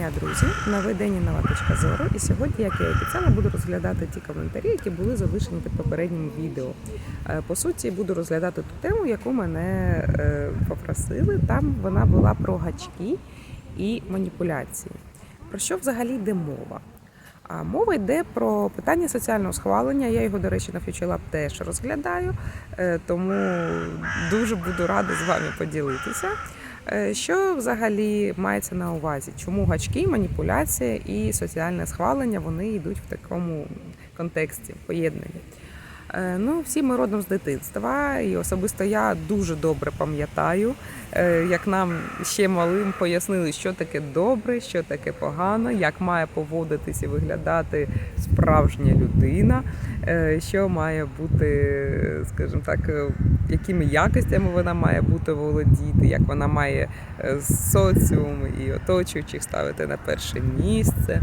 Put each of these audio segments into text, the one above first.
дня, друзі! Новий день і нова точка зору. І сьогодні, як я і обіцяла, буду розглядати ті коментарі, які були залишені під попереднім відео. Е, По суті, буду розглядати ту тему, яку мене е, попросили. Там вона була про гачки і маніпуляції. Про що взагалі йде мова? А мова йде про питання соціального схвалення. Я його, до речі, на FutureLab теж розглядаю, е, тому дуже буду рада з вами поділитися. Е, Що взагалі мається на увазі? Чому гачки, маніпуляція і соціальне схвалення вони йдуть в такому контексті поєднані? Е, Ну, всі ми родом з дитинства, і особисто я дуже добре пам'ятаю, е, як нам ще малим пояснили, що таке добре, що таке погано, як має поводитись і виглядати справжня людина, е, що має бути, скажімо так, якими якостями вона має бути володіти, як вона має соціум і оточуючих ставити на перше місце.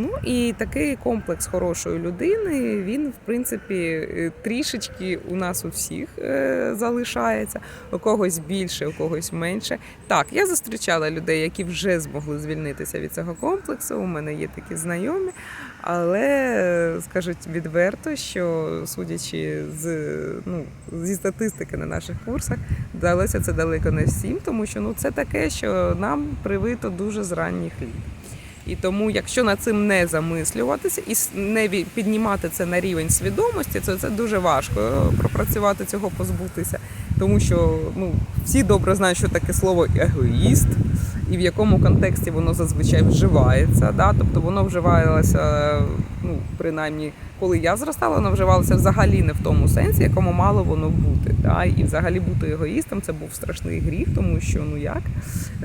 Ну і такий комплекс хорошої людини, він, в принципі, е, трішечки у нас у всіх е, залишається, у когось більше, у когось менше. Так, я зустрічала людей, які вже змогли звільнитися від цього комплексу. У мене є такі знайомі, але е, скажуть відверто, що судячи з ну зі статистики на наших курсах, вдалося це далеко не всім, тому що ну це таке, що нам привито дуже з ранніх літ. І тому, якщо над цим не замислюватися і не піднімати це на рівень свідомості, то це дуже важко е, пропрацювати цього, позбутися. Тому що ну, всі добре знають, що таке слово егоїст, і в якому контексті воно зазвичай вживається. Да? Тобто воно вживалося, ну, принаймні, коли я зростала, воно вживалося взагалі не в тому сенсі, якому мало воно бути. Да? І взагалі бути егоїстом це був страшний гріх, тому що ну як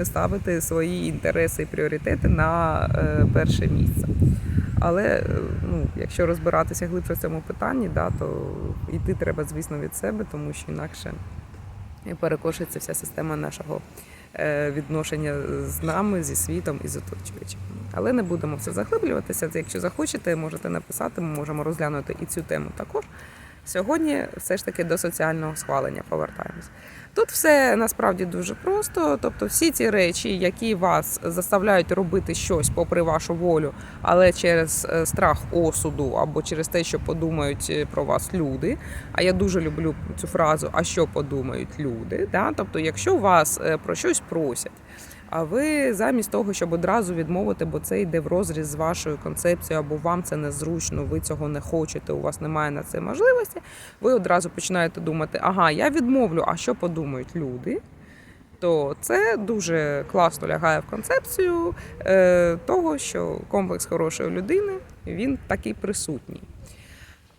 ставити свої інтереси і пріоритети на е, перше місце. Але е, ну, якщо розбиратися глибше в цьому питанні, да, то йти треба, звісно, від себе, тому що інакше перекошується вся система нашого відношення з нами, зі світом і з оточуючими. Але не будемо в це заглиблюватися. Якщо захочете, можете написати, ми можемо розглянути і цю тему також. Сьогодні все ж таки до соціального схвалення повертаємось. Тут все насправді дуже просто. Тобто, всі ці речі, які вас заставляють робити щось попри вашу волю, але через е, страх осуду або через те, що подумають е, про вас люди. А я дуже люблю цю фразу А що подумають люди? Да? Тобто, якщо вас е, про щось просять. А ви замість того, щоб одразу відмовити, бо це йде в розріз з вашою концепцією, або вам це незручно, ви цього не хочете, у вас немає на це можливості. Ви одразу починаєте думати, ага, я відмовлю, а що подумають люди? То це дуже класно лягає в концепцію е, того, що комплекс хорошої людини він такий присутній.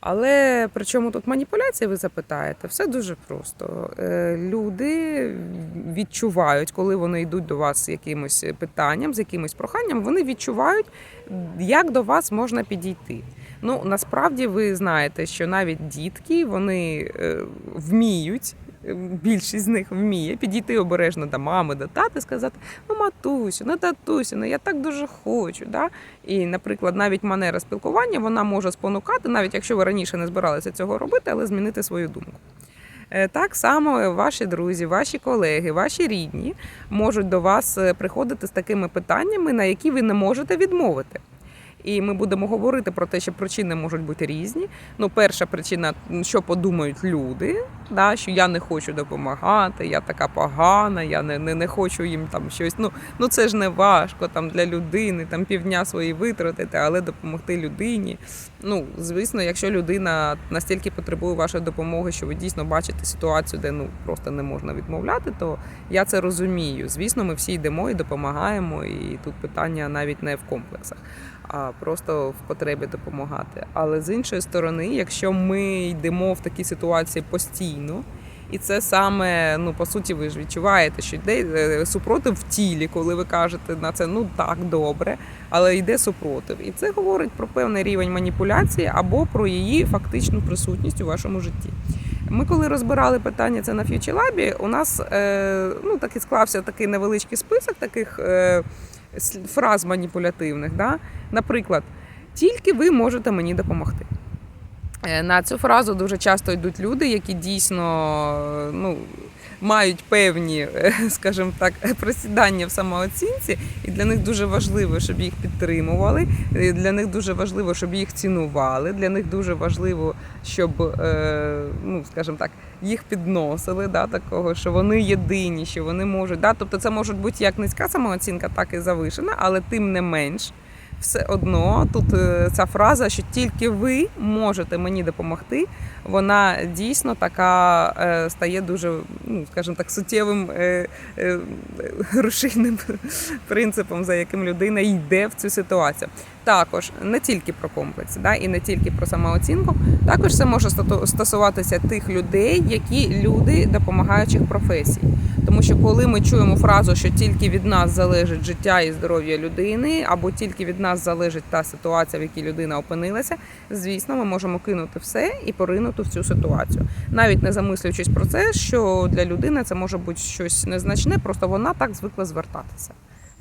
Але при чому тут маніпуляції, ви запитаєте, все дуже просто. Е, Люди відчувають, коли вони йдуть до вас з якимось питанням, з якимось проханням, вони відчувають, як до вас можна підійти. Ну насправді ви знаєте, що навіть дітки вони е, вміють. Більшість з них вміє підійти обережно до мами, до тати, сказати: ну, матусю, ну татусю, ну я так дуже хочу. Да? І, наприклад, навіть манера спілкування вона може спонукати, навіть якщо ви раніше не збиралися цього робити, але змінити свою думку. Е, Так само ваші друзі, ваші колеги, ваші рідні можуть до вас е, приходити з такими питаннями, на які ви не можете відмовити. І ми будемо говорити про те, що причини можуть бути різні. Ну, перша причина, що подумають люди, да, що я не хочу допомагати, я така погана, я не, не, не хочу їм там щось. Ну, ну це ж не важко там для людини, там півдня свої витратити, але допомогти людині. Ну, звісно, якщо людина настільки потребує вашої допомоги, що ви дійсно бачите ситуацію, де ну просто не можна відмовляти, то я це розумію. Звісно, ми всі йдемо і допомагаємо, і тут питання навіть не в комплексах, а просто в потребі допомагати. Але з іншої сторони, якщо ми йдемо в такі ситуації постійно. І це саме, ну по суті, ви ж відчуваєте, що йде е, супротив в тілі, коли ви кажете на це ну так добре, але йде супротив. І це говорить про певний рівень маніпуляції або про її фактичну присутність у вашому житті. Ми, коли розбирали питання це на Future у нас е, ну так і склався такий невеличкий список таких е, фраз маніпулятивних. Да? Наприклад, тільки ви можете мені допомогти. Е, На цю фразу дуже часто йдуть люди, які дійсно е, ну, мають певні, е, скажімо так, просідання в самооцінці, і для них дуже важливо, щоб їх підтримували. Для них дуже важливо, щоб їх цінували. Для них дуже важливо, щоб, е, ну скажімо так, їх підносили, да, такого, що вони єдині, що вони можуть. Да, тобто це може бути як низька самооцінка, так і завишена, але тим не менш. Все одно тут е, ця фраза, що тільки ви можете мені допомогти, вона дійсно така е, стає дуже, ну скажімо так, суттєвим е, рушійним принципом, за яким людина йде в цю ситуацію. Також не тільки про комплекс, да, і не тільки про самооцінку, також це може стосуватися тих людей, які люди допомагаючих професій. Тому що коли ми чуємо фразу, що тільки від нас залежить життя і здоров'я людини, або тільки від нас залежить та ситуація, в якій людина опинилася, звісно, ми можемо кинути все і поринути в цю ситуацію, навіть не замислюючись про це, що для людини це може бути щось незначне, просто вона так звикла звертатися.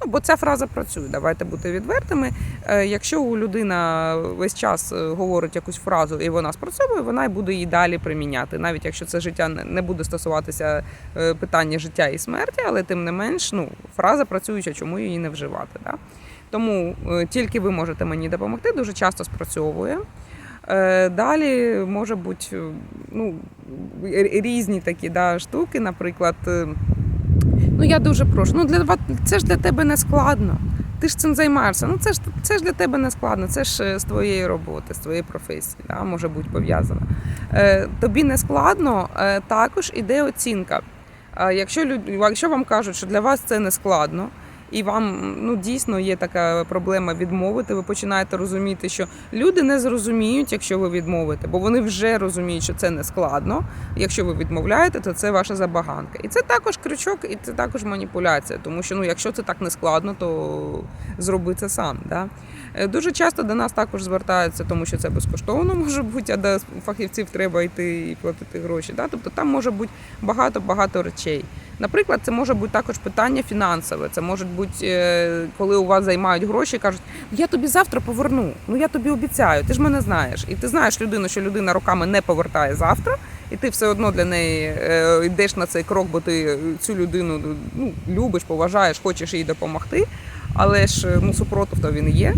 Ну, бо ця фраза працює. Давайте бути відвертими. Е, Якщо у людина весь час е, говорить якусь фразу і вона спрацьовує, вона й буде її далі приміняти, навіть якщо це життя не- буде стосуватися е, питання життя і смерті, але тим не менш, ну фраза працююча, чому її не вживати. Да? Тому тільки ви можете мені допомогти, дуже часто спрацьовує. Далі може бути ну, різні такі да, штуки, наприклад. Ну я дуже прошу. Ну для це ж для тебе не складно. Ти ж цим займаєшся. Ну це ж це ж для тебе не складно. Це ж е, з твоєї роботи, з твоєї професії, да, може бути пов'язано. Е, тобі не складно, е, також іде оцінка. Е, якщо люд, якщо вам кажуть, що для вас це не складно. І вам ну дійсно є така проблема відмовити. Ви починаєте розуміти, що люди не зрозуміють, якщо ви відмовите, бо вони вже розуміють, що це не складно. Якщо ви відмовляєте, то це ваша забаганка. І це також крючок, і це також маніпуляція. Тому що ну, якщо це так не складно, то зроби це сам. Да? Е, Дуже часто до нас також звертаються, тому що це безкоштовно може бути, а до фахівців треба йти і платити гроші. Да? Тобто там може бути багато-багато речей. Наприклад, це може бути також питання фінансове. Це може бути, е, коли у вас займають гроші, кажуть, я тобі завтра поверну. Ну я тобі обіцяю, ти ж мене знаєш. І ти знаєш людину, що людина роками не повертає завтра, і ти все одно для неї е, йдеш на цей крок, бо ти цю людину ну, любиш, поважаєш, хочеш їй допомогти. Але ж е, ну, супротив то він є.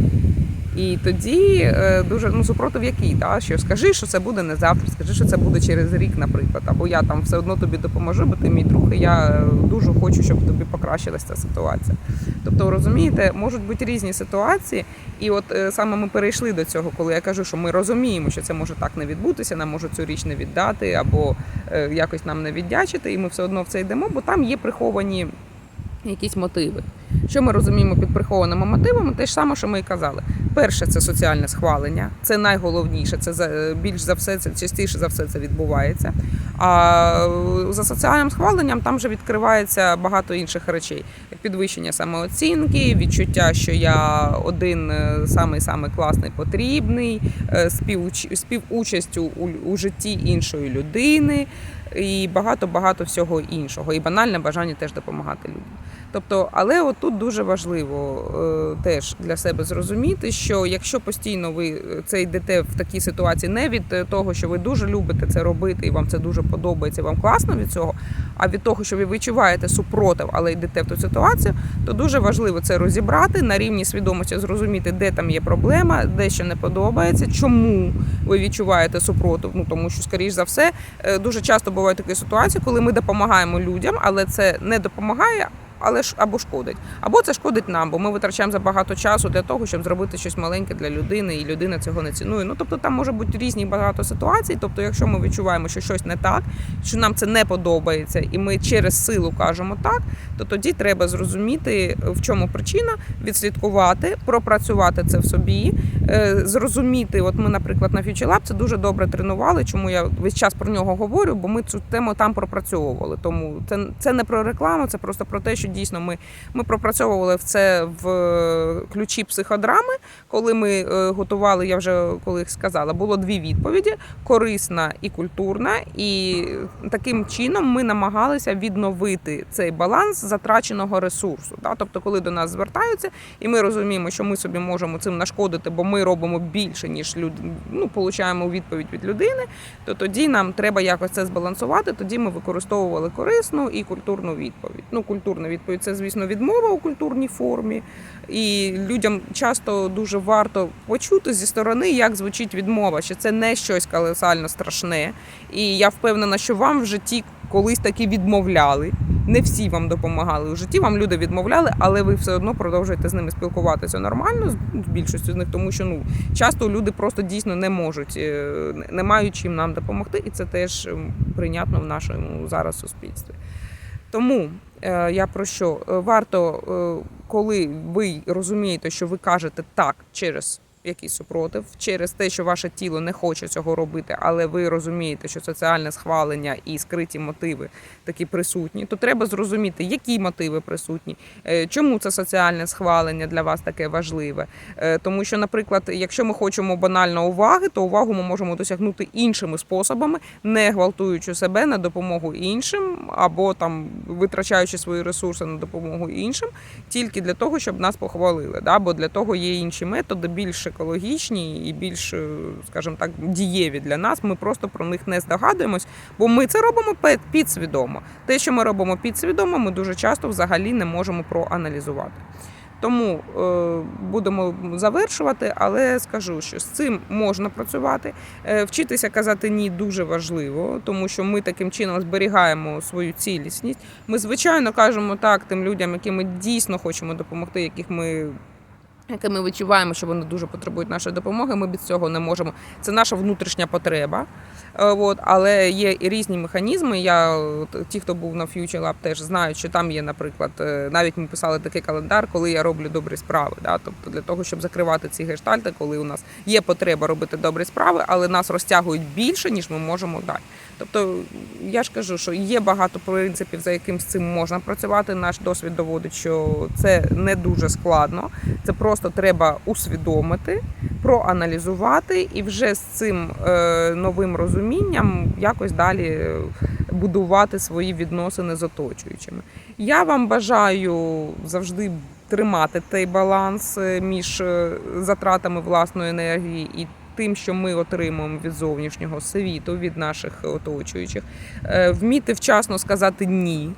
І тоді е, дуже ну супротив який, да? що скажи, що це буде не завтра, скажи, що це буде через рік, наприклад, або я там все одно тобі допоможу, бо ти мій друг, і я е, дуже хочу, щоб тобі покращилася ця ситуація. Тобто, розумієте, можуть бути різні ситуації, і от е, саме ми перейшли до цього, коли я кажу, що ми розуміємо, що це може так не відбутися, нам можуть цю річ не віддати, або якось нам не віддячити, і ми все одно в це йдемо, бо там є приховані якісь мотиви. Що ми розуміємо під прихованими мотивами? Те ж саме, що ми і казали. Перше, це соціальне схвалення, це найголовніше. Це більш за все, це частіше за все це відбувається. А е, за соціальним схваленням там вже відкривається багато інших речей: підвищення самооцінки, відчуття, що я один е, самий самий класний, потрібний, е, співуч- співучастю у, у житті іншої людини. І багато багато всього іншого, і банальне бажання теж допомагати людям. Тобто, але отут дуже важливо е, теж для себе зрозуміти, що якщо постійно ви е, це йдете в такій ситуації, не від е, того, що ви дуже любите це робити, і вам це дуже подобається, вам класно від цього, а від того, що ви відчуваєте супротив, але йдете в ту ситуацію, то дуже важливо це розібрати на рівні свідомості, зрозуміти, де там є проблема, де що не подобається, чому ви відчуваєте супротив. Ну тому що, скоріш за все, дуже часто бувають такі ситуації, коли ми допомагаємо людям, але це не допомагає. Але ж або шкодить, або це шкодить нам, бо ми витрачаємо забагато часу для того, щоб зробити щось маленьке для людини, і людина цього не цінує. Ну тобто там може бути різні багато ситуацій. Тобто, якщо ми відчуваємо, що щось не так, що нам це не подобається, і ми через силу кажемо так, то тоді треба зрозуміти, в чому причина, відслідкувати, пропрацювати це в собі, е, зрозуміти. От ми, наприклад, на Future Lab це дуже добре тренували. Чому я весь час про нього говорю? Бо ми цю тему там пропрацьовували. Тому це, це не про рекламу, це просто про те, що що дійсно ми, ми пропрацьовували це в е, ключі психодрами. Коли ми е, готували, я вже коли сказала, було дві відповіді: корисна і культурна. І таким чином ми намагалися відновити цей баланс затраченого ресурсу. Тобто, коли до нас звертаються, і ми розуміємо, що ми собі можемо цим нашкодити, бо ми робимо більше, ніж люд... ну, получаємо відповідь від людини, то тоді нам треба якось це збалансувати. Тоді ми використовували корисну і культурну відповідь. Ну, культурна відповідь це, звісно, відмова у культурній формі. І людям часто дуже варто почути зі сторони, як звучить відмова, що це не щось колосально страшне. І я впевнена, що вам в житті колись таки відмовляли. Не всі вам допомагали у житті, вам люди відмовляли, але ви все одно продовжуєте з ними спілкуватися нормально, з- більшістю з них, тому що ну часто люди просто дійсно не можуть, е, не мають чим нам допомогти, і це теж прийнятно в нашому зараз суспільстві. Тому я про що? Е, варто, е, коли ви розумієте, що ви кажете так через якийсь супротив, через те, що ваше тіло не хоче цього робити, але ви розумієте, що соціальне схвалення і скриті мотиви такі присутні, то треба зрозуміти, які мотиви присутні, е, чому це соціальне схвалення для вас таке важливе. Е, Тому що, наприклад, якщо ми хочемо банально уваги, то увагу ми можемо досягнути іншими способами, не гвалтуючи себе на допомогу іншим, або там витрачаючи свої ресурси на допомогу іншим, тільки для того, щоб нас похвалили. Да? Бо для того є інші методи, більш екологічні і більш, е, скажімо так, дієві для нас. Ми просто про них не здогадуємось, бо ми це робимо підсвідомо. Те, що ми робимо підсвідомо, ми дуже часто взагалі не можемо проаналізувати. Тому е, будемо завершувати, але скажу, що з цим можна працювати. Е, вчитися казати ні дуже важливо, тому що ми таким чином зберігаємо свою цілісність. Ми, звичайно, кажемо так тим людям, яким ми дійсно хочемо допомогти, яких ми. Яке ми відчуваємо, що вони дуже потребують нашої допомоги, ми без цього не можемо. Це наша внутрішня потреба. Е, От, але є і різні механізми. Я ті, хто був на Future Lab, теж знають, що там є, наприклад, е, навіть ми писали такий календар, коли я роблю добрі справи. Да? Тобто для того, щоб закривати ці гештальти, коли у нас є потреба робити добрі справи, але нас розтягують більше, ніж ми можемо дати. Тобто, я ж кажу, що є багато принципів, за яким з цим можна працювати. Наш досвід доводить, що це не дуже складно. Це просто треба усвідомити, проаналізувати і вже з цим е, новим розумінням якось далі будувати свої відносини з оточуючими. Я вам бажаю завжди тримати цей баланс е, між е, затратами власної енергії і. Тим, що ми отримуємо від зовнішнього світу, від наших оточуючих, Е, вміти вчасно сказати ні.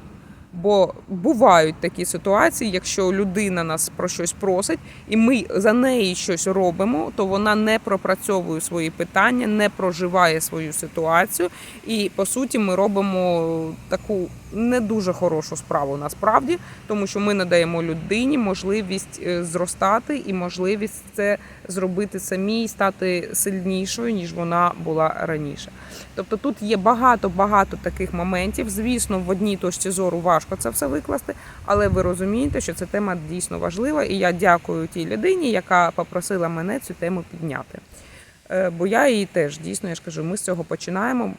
Бо бувають такі ситуації, якщо людина нас про щось просить, і ми за неї щось робимо, то вона не пропрацьовує свої питання, не проживає свою ситуацію. І по суті, ми робимо таку не дуже хорошу справу насправді, тому що ми надаємо людині можливість е, зростати і можливість це зробити самій, і стати сильнішою ніж вона була раніше. Тобто тут є багато багато таких моментів. Звісно, в одній точці зору важко це все викласти, але ви розумієте, що ця тема дійсно важлива, і я дякую тій людині, яка попросила мене цю тему підняти. Е, Бо я її теж дійсно, я ж кажу, ми з цього починаємо.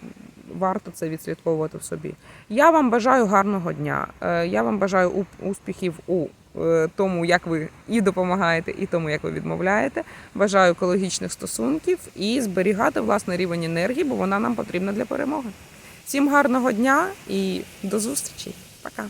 Варто це відслідковувати в собі. Я вам бажаю гарного дня. Е, Я вам бажаю успіхів у е, тому, як ви і допомагаєте, і тому, як ви відмовляєте. Бажаю екологічних стосунків і зберігати власний рівень енергії, бо вона нам потрібна для перемоги. Всім гарного дня і до зустрічі. Пока.